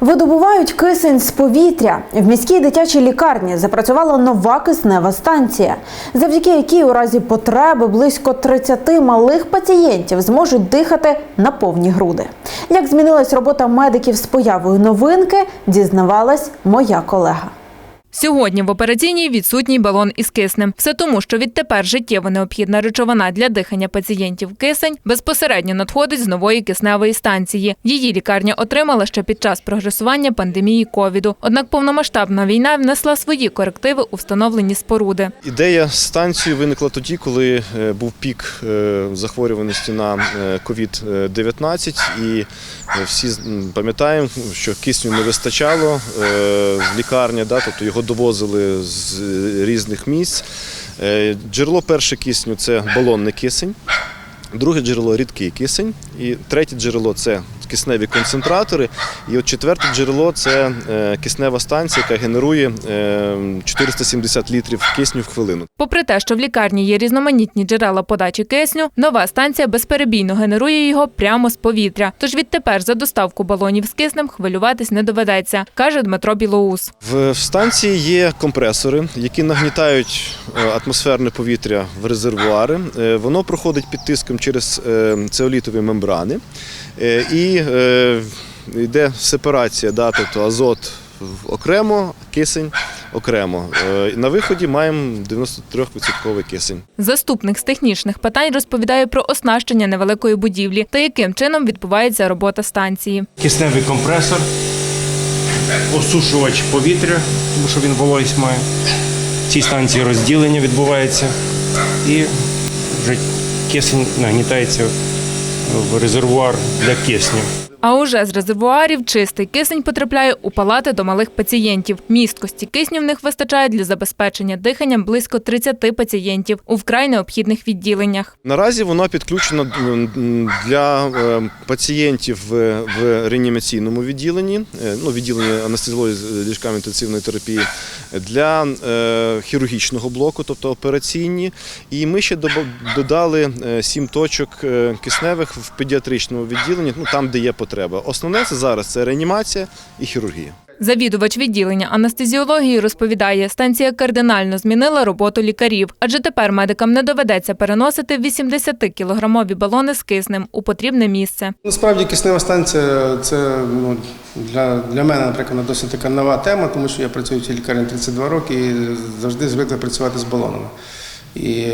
Видобувають кисень з повітря. В міській дитячій лікарні запрацювала нова киснева станція, завдяки якій у разі потреби близько 30 малих пацієнтів зможуть дихати на повні груди. Як змінилась робота медиків з появою новинки, дізнавалась моя колега. Сьогодні в операційній відсутній балон із киснем. Все тому, що відтепер життєво необхідна речовина для дихання пацієнтів кисень безпосередньо надходить з нової кисневої станції. Її лікарня отримала ще під час прогресування пандемії ковіду. Однак повномасштабна війна внесла свої корективи у встановлені споруди. Ідея станції виникла тоді, коли е, був пік е, захворюваності на е, COVID-19 і е, всі пам'ятаємо, що кисню не вистачало в лікарні, да, тобто його довозили з різних місць. Е, Джерело перше кисню це балонний кисень, друге джерело рідкий кисень, і третє джерело це кисневі концентратори. І от четверте джерело це е, киснева станція, яка генерує е, 470 літрів кисню в хвилину. Попри те, що в лікарні є різноманітні джерела подачі кисню, нова станція безперебійно генерує його прямо з повітря. Тож відтепер за доставку балонів з киснем хвилюватись не доведеться, каже Дмитро Білоус. В станції є компресори, які нагнітають е, атмосферне повітря в резервуари. Е, Воно проходить під тиском через е, цеолітові мембрани. Е, І е, йде сепарація, да, тобто азот окремо, кисень окремо. На виході маємо 93% кисень. Заступник з технічних питань розповідає про оснащення невеликої будівлі та яким чином відбувається робота станції. кисневий компресор, осушувач повітря, тому що він вологість має. В цій станції розділення відбувається і вже кисень нагнітається в резервуар для кисню. А уже з резервуарів чистий кисень потрапляє у палати до малих пацієнтів. Місткості кисню в них вистачає для забезпечення диханням близько 30 пацієнтів у вкрай необхідних відділеннях. Наразі воно підключено для е, пацієнтів в, реанімаційному відділенні, е, ну, відділенні анестезіології з ліжками інтенсивної терапії, для е, хірургічного блоку, тобто операційні. І ми ще додали е, сім точок е, кисневих в педіатричному відділенні, ну, там, де є потреба. Основне це зараз це реанімація і хірургія. Завідувач відділення анестезіології розповідає, станція кардинально змінила роботу лікарів, адже тепер медикам не доведеться переносити 80-кілограмові балони з киснем у потрібне місце. Насправді киснева станція це ну, для, для мене, наприклад, досить така нова тема, тому що я працюю в цій лікарні 32 роки і завжди звикли працювати з балонами. І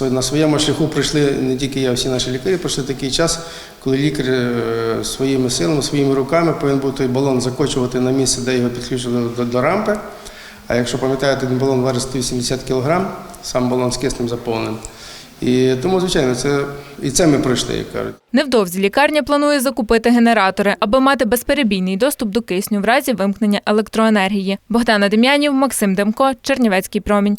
на своєму шляху прийшли не тільки я, всі наші лікарі пройшли такий час, коли лікар е, своїми силами, своїми руками повинен був той балон закочувати на місце, де його підключили до, до рампи. А якщо пам'ятаєте, один балон важить 180 кг, сам балон з киснем заповнений. І тому, звичайно, це і це ми пройшли, як кажуть. Невдовзі лікарня планує закупити генератори, аби мати безперебійний доступ до кисню в разі вимкнення електроенергії. Богдана Дем'янів, Максим Демко, Чернівецький промінь.